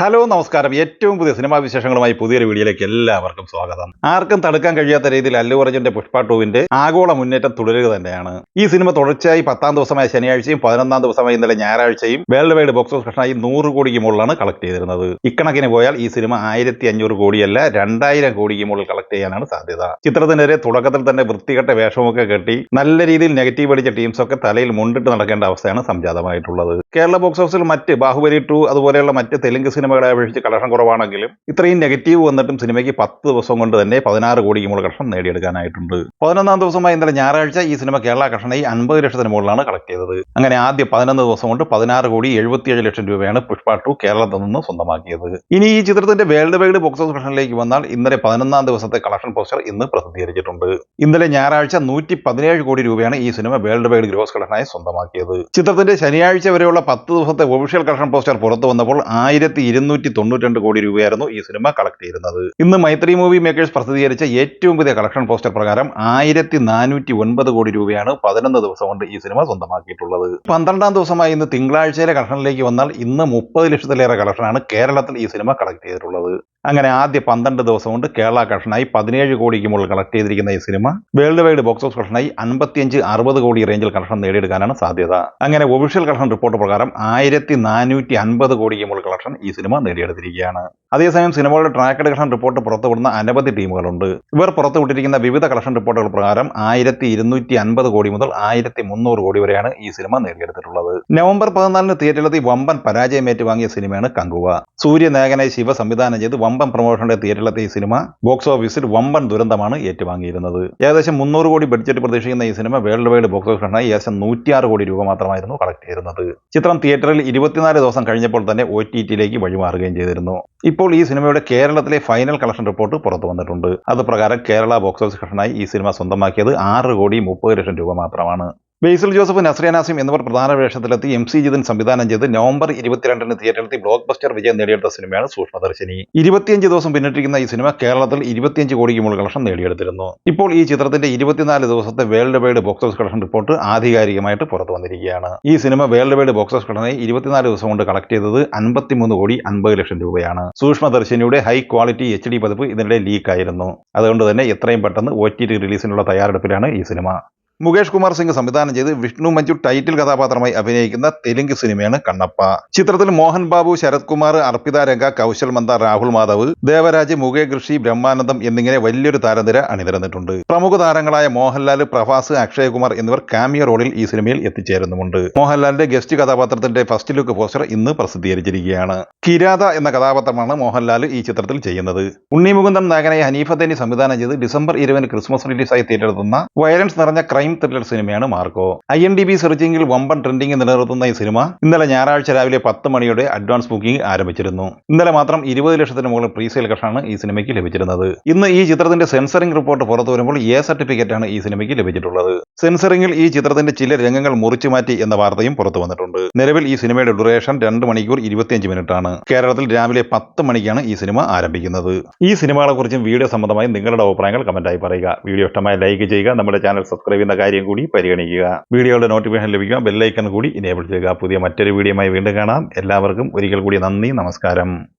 Hello നമസ്കാരം. ഏറ്റവും പുതിയ സിനിമാ വിശേഷങ്ങളുമായി പുതിയൊരു വീഡിയോയിലേക്ക് എല്ലാവർക്കും സ്വാഗതം. ആർക്കും തടുക്കാൻ കഴിയാത്ത രീതിയിൽ അല്ലു അർജുന്റെ പുഷ്പ ആഗോള മുന്നേറ്റം തുടരുക തന്നെയാണ്. ഈ സിനിമ തുടർച്ചയായി പത്താം ദിവസമായ ശനിയാഴ്ചയും പതിനൊന്നാം ദിവസമായി ഇന്നലെ ഞായറാഴ്ചയും വേൾഡ് വൈഡ് ബോക്സ് ഓഫീസ് കഷ്ണായി നൂറ് കോടിക്ക് മുകളിലാണ് കളക്ട് ചെയ്തിരുന്നത്. ഇക്കണക്കിന് പോയാൽ ഈ സിനിമ ആയിരത്തി അഞ്ഞൂറ് കോടിയല്ല രണ്ടായിരം കോടിക്ക് മുകളിൽ കളക്ട് ചെയ്യാനാണ് സാധ്യത. ചിത്രത്തിനെതിരെ തുടക്കത്തിൽ തന്നെ വൃത്തികെട്ട വേഷമൊക്കെ കെട്ടി നല്ല രീതിയിൽ നെഗറ്റീവ് അടിച്ച ടീംസൊക്കെ തലയിൽ മുണ്ടിട്ട് നടക്കേണ്ട അവസ്ഥയാണ് സംജാതമായിട്ടുള്ളത്. കേരള ബോക്സ് ഓഫീസിൽ മറ്റ് ബാഹുബലി ടു അതുപോലെയുള്ള മറ്റ് തെലുങ്ക് സിനിമകളെ അപേക്ഷിച്ച് കളക്ഷൻ കുറവാണെങ്കിലും ഇത്രയും നെഗറ്റീവ് വന്നിട്ടും സിനിമയ്ക്ക് പത്ത് ദിവസം കൊണ്ട് തന്നെ പതിനാറ് കോടിക്ക് മുകളിൽ കളക്ഷൻ നേടിയെടുക്കാനായിട്ടുണ്ട്. പതിനൊന്നാം ദിവസമായി ഇന്നലെ ഞായറാഴ്ച ഈ സിനിമ കേരള കളക്ഷനായി അൻപത് ലക്ഷത്തിന് മുകളിലാണ് കളക്ട് ചെയ്തത്. അങ്ങനെ ആദ്യ പതിനൊന്ന് ദിവസം കൊണ്ട് പതിനാറ് കോടി എഴുപത്തിയേഴ് ലക്ഷം രൂപയാണ് പുഷ്പ ടു കേരളത്തിൽ നിന്ന് സ്വന്തമാക്കിയത്. ഇനി ഈ ചിത്രത്തിന്റെ വേൾഡ് വൈഡ് ബോക്സ് ഓഫീസ് കളക്ഷനിലേക്ക് വന്നാൽ ഇന്നലെ പതിനൊന്നാം ദിവസത്തെ കളക്ഷൻ പോസ്റ്റർ ഇന്ന് പ്രസിദ്ധീകരിച്ചിട്ടുണ്ട്. ഇന്നലെ ഞായറാഴ്ച നൂറ്റി പതിനേഴ് കോടി രൂപയാണ് ഈ സിനിമ വേൾഡ് വൈഡ് ഗ്രോസ് കളക്ഷനായി സ്വന്തമാക്കിയത്. ചിത്രത്തിന്റെ ശനിയാഴ്ച വരെയുള്ള പത്ത് ദിവസത്തെ ഒഫീഷ്യൽ കളക്ഷൻ പോസ്റ്റർ പുറത്തു വന്നപ്പോൾ ആയിരത്തി ഇരുന്നൂറ്റി തൊണ്ണൂറ്റി കോടി രൂപയായിരുന്നു ഈ സിനിമ കളക്ട് ചെയ്തിരുന്നത്. ഇന്ന് മൈത്രി മൂവി മേക്കേഴ്സ് പ്രസിദ്ധീകരിച്ച ഏറ്റവും പുതിയ കളക്ഷൻ പോസ്റ്റർ പ്രകാരം ആയിരത്തി നാനൂറ്റി ഒൻപത് കോടി രൂപയാണ് പതിനൊന്ന് ദിവസം കൊണ്ട് ഈ സിനിമ സ്വന്തമാക്കിയിട്ടുള്ളത്. പന്ത്രണ്ടാം ദിവസമായി ഇന്ന് തിങ്കളാഴ്ചയിലെ കളക്ഷനിലേക്ക് വന്നാൽ ഇന്ന് മുപ്പത് ലക്ഷത്തിലേറെ കളക്ഷനാണ് കേരളത്തിൽ ഈ സിനിമ കളക്ട് ചെയ്തിട്ടുള്ളത്. അങ്ങനെ ആദ്യ പന്ത്രണ്ട് ദിവസം കൊണ്ട് കേരള കളക്ഷനായി പതിനേഴ് കോടിക്ക് മുകളിൽ കളക്ട് ചെയ്തിരിക്കുന്ന ഈ cinema world wide box office കളക്ഷനായി അൻപത്തിയഞ്ച് അറുപത് കോടി റേഞ്ചിൽ കളക്ഷൻ നേടിയെടുക്കാനാണ് സാധ്യത. അങ്ങനെ ഒഫീഷ്യൽ കളക്ഷൻ റിപ്പോർട്ട് പ്രകാരം ആയിരത്തി നാനൂറ്റി അൻപത് കോടിക്ക് മുകളിൽ കളക്ഷൻ ഈ സിനിമ നേടിയെടുത്തിരിക്കുകയാണ്. അതേസമയം സിനിമകളുടെ ട്രാക്ക് കളക്ഷൻ റിപ്പോർട്ട് പുറത്തുവിടുന്ന അനവധി ടീമുകളുണ്ട്. ഇവർ പുറത്തുവിട്ടിരിക്കുന്ന വിവിധ കളക്ഷൻ റിപ്പോർട്ടുകൾ പ്രകാരം ആയിരത്തി ഇരുന്നൂറ്റി അൻപത് കോടി മുതൽ ആയിരത്തി മുന്നൂറ് കോടി വരെയാണ് ഈ സിനിമ നേടിയെടുത്തിട്ടുള്ളത്. നവംബർ പതിനാലിന് തിയേറ്ററിലെത്തി വമ്പൻ പരാജയം ഏറ്റുവാങ്ങിയ സിനിമയാണ് കങ്കുവ. സൂര്യനായകനായി ശിവ സംവിധാനം ചെയ്ത് വമ്പൻ പ്രൊമോഷന്റെ തിയേറ്ററിലെത്തിയ ഈ സിനിമ ബോക്സ് ഓഫീസിൽ വമ്പൻ ദുരന്തമാണ് ഏറ്റുവാങ്ങിയിരുന്നത്. ഏകദേശം മുന്നൂറ് കോടി ബഡ്ജറ്റ് പ്രതീക്ഷിക്കുന്ന ഈ സിനിമ വേൾഡ് വൈഡ് ബോക്സ് ഓഫീസിനായി ഏകദേശം നൂറ്റിയാറ് കോടി രൂപ മാത്രമായിരുന്നു കളക്ട് ചെയ്തിരുന്നത്. ചിത്രം തിയേറ്ററിൽ ഇരുപത്തിനാല് ദിവസം കഴിഞ്ഞപ്പോൾ തന്നെ ഒ ടി ടിയിലേക്ക് വഴിമാറുകയും ചെയ്തിരുന്നു. ഇപ്പോൾ ഈ സിനിമയുടെ കേരളത്തിലെ ഫൈനൽ കളക്ഷൻ റിപ്പോർട്ട് പുറത്തു വന്നിട്ടുണ്ട്. അത് പ്രകാരം കേരള ബോക്സ് ഓഫീസ് കളക്ഷനായി ഈ സിനിമ സ്വന്തമാക്കിയത് ആറ് കോടി മുപ്പത് ലക്ഷം രൂപ മാത്രമാണ്. ബേസിൽ ജോസഫ് നസ്രിയ നാസിം എന്നിവർ പ്രധാന വേഷത്തിലെത്തി എം സി ജിതൻ സംവിധാനം ചെയ്ത് നവംബർ ഇരുപത്തിരണ്ടിന് തിയേറ്ററിലെത്തി ബ്ലോക്ക് ബസ്റ്റർ വിജയം നേടിയെടുത്ത സിനിമയാണ് സൂക്ഷ്മദർശിനി. ഇരുപത്തിയഞ്ച് ദിവസം പിന്നിട്ടിരിക്കുന്ന ഈ സിനിമ കേരളത്തിൽ ഇരുപത്തിയഞ്ച് കോടിക്ക് മുകളിൽ കളക്ഷൻ നേടിയെടുത്തിരുന്നു. ഇപ്പോൾ ഈ ചിത്രത്തിന്റെ ഇരുപത്തിനാല് ദിവസത്തെ world wide box office collection report ആധികാരികമായിട്ട് പുറത്തു വന്നിരിക്കുകയാണ്. ഈ cinema world wide box office കളക്ഷനായി ഇരുപത്തിനാല് ദിവസം കൊണ്ട് കളക്ട് ചെയ്തത് അൻപത്തിമൂന്ന് കോടി അൻപത് ലക്ഷം രൂപയാണ്. സൂക്ഷ്മദർശിനിയുടെ ഹൈ ക്വാളിറ്റി എച്ച് ഡി പതിപ്പ് ഇതിനിടെ ലീക്ക് ആയിരുന്നു അതുകൊണ്ട് തന്നെ എത്രയും പെട്ടെന്ന് ഒ ടി ടി റിലീസിനുള്ള തയ്യാറെടുപ്പിലാണ് ഈ സിനിമ. മുകേഷ് കുമാർ സിംഗ് സംവിധാനം ചെയ്ത് വിഷ്ണു മഞ്ജു ടൈറ്റിൽ കഥാപാത്രമായി അഭിനയിക്കുന്ന തെലുങ്ക് സിനിമയാണ് കണ്ണപ്പ. ചിത്രത്തിൽ മോഹൻ ബാബു ശരത് കുമാർ അർപ്പിത രംഗ കൗശൽ മന്ദ രാഹുൽ മാധവ് ദേവരാജ് മുകേഷ് കൃഷി ബ്രഹ്മാനന്ദം എന്നിങ്ങനെ വലിയൊരു താരനിര അണിനിരന്നിട്ടുണ്ട്. പ്രമുഖ താരങ്ങളായ മോഹൻലാൽ പ്രഭാസ് അക്ഷയ് കുമാർ എന്നിവർ കാമിയ റോളിൽ ഈ സിനിമയിൽ എത്തിച്ചേരുന്നുമുണ്ട്. മോഹൻലാലിന്റെ ഗസ്റ്റ് കഥാപാത്രത്തിന്റെ ഫസ്റ്റ് ലുക്ക് പോസ്റ്റർ ഇന്ന് പ്രസിദ്ധീകരിച്ചിരിക്കുകയാണ്. കിരാത എന്ന കഥാപാത്രമാണ് മോഹൻലാൽ ഈ ചിത്രത്തിൽ ചെയ്യുന്നത്. ഉണ്ണി നായകനായ ഹനീഫത്തേനി സംവിധാനം ചെയ്ത് ഡിസംബർ ഇരുപതിന് ക്രിസ്മസ് റിലീസായി തിയേറ്ററെത്തുന്ന വയലൻസ് നിറഞ്ഞ ക്രൈം ത്രില്ലർ സിനിമയാണ് Marco. I N D B സെർച്ചിങ്ങിൽ വമ്പൻ ട്രെൻഡിംഗ് നിലനിർത്തുന്ന ഈ സിനിമ ഇന്നലെ ഞായറാഴ്ച രാവിലെ പത്ത് മണിയോടെ അഡ്വാൻസ് ബുക്കിംഗ് ആരംഭിച്ചിരുന്നു. ഇന്നലെ മാത്രം ഇരുപത് ലക്ഷത്തിന് മുകളിൽ പ്രീസെയിൽ കഷാണ് ഈ സിനിമയ്ക്ക് ലഭിച്ചിരുന്നത്. ഇന്ന് ഈ ചിത്രത്തിന്റെ സെൻസറിംഗ് റിപ്പോർട്ട് പുറത്തു വരുമ്പോൾ എ ആണ് ഈ സിനിമയ്ക്ക് ലഭിച്ചിട്ടുള്ളത്. സെൻസറിംഗിൽ ഈ ചിത്രത്തിന്റെ ചില രംഗങ്ങൾ മുറിച്ചു മാറ്റി എന്ന വാർത്തയും പുറത്തു വന്നിട്ടുണ്ട്. നിലവിൽ ഈ സിനിമയുടെ ഡ്യൂറേഷൻ രണ്ട് മണിക്കൂർ ഇരുപത്തിയഞ്ച് മിനിറ്റാണ്. കേരളത്തിൽ രാവിലെ പത്ത് മണിക്കാണ് ഈ സിനിമ ആരംഭിക്കുന്നത്. ഈ സിനിമകളെ കുറിച്ചും വീഡിയോ സംബന്ധമായി നിങ്ങളുടെ അഭിപ്രായങ്ങൾ കമന്റായി പറയുക. വീഡിയോ ഇഷ്ടമായി ലൈക്ക് ചെയ്യുക. നമ്മുടെ ചാനൽ സബ്സ്ക്രൈബ് ചെയ്യുന്ന കാര്യം കൂടി പരിഗണിക്കുക. വീഡിയോയുടെ നോട്ടിഫിക്കേഷൻ ലഭിക്കുക. ബെല്ലൈക്കൺ കൂടി ഇനേബിൾ ചെയ്യുക. പുതിയ മറ്റൊരു വീഡിയോയുമായി വീണ്ടും കാണാം. എല്ലാവർക്കും ഒരിക്കൽ കൂടി നന്ദി നമസ്കാരം.